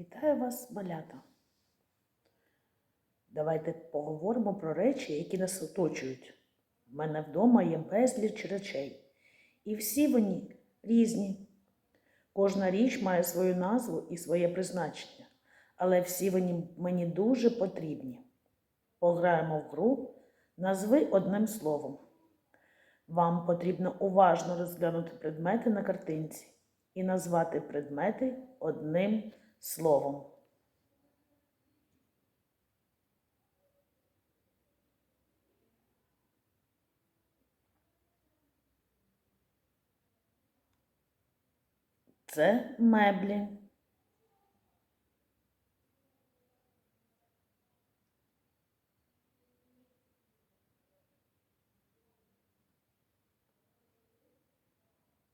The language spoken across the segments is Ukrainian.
Вітаю вас, малята. Давайте поговоримо про речі, які нас оточують. У мене вдома є безліч речей, і всі вони різні. Кожна річ має свою назву і своє призначення, але всі вони мені дуже потрібні. Пограємо в гру назви одним словом. Вам потрібно уважно розглянути предмети на картинці і назвати предмети одним словом. Це меблі.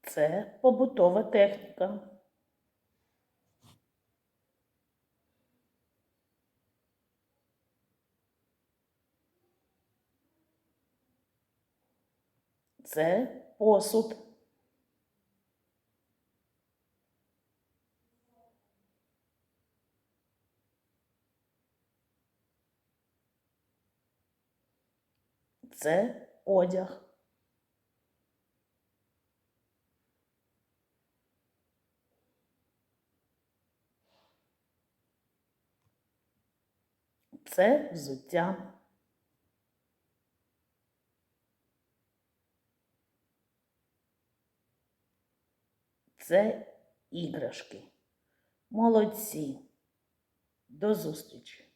Це побутова техніка. Це посуд. Це одяг. Це взуття. Це іграшки. Молодці. До зустрічі!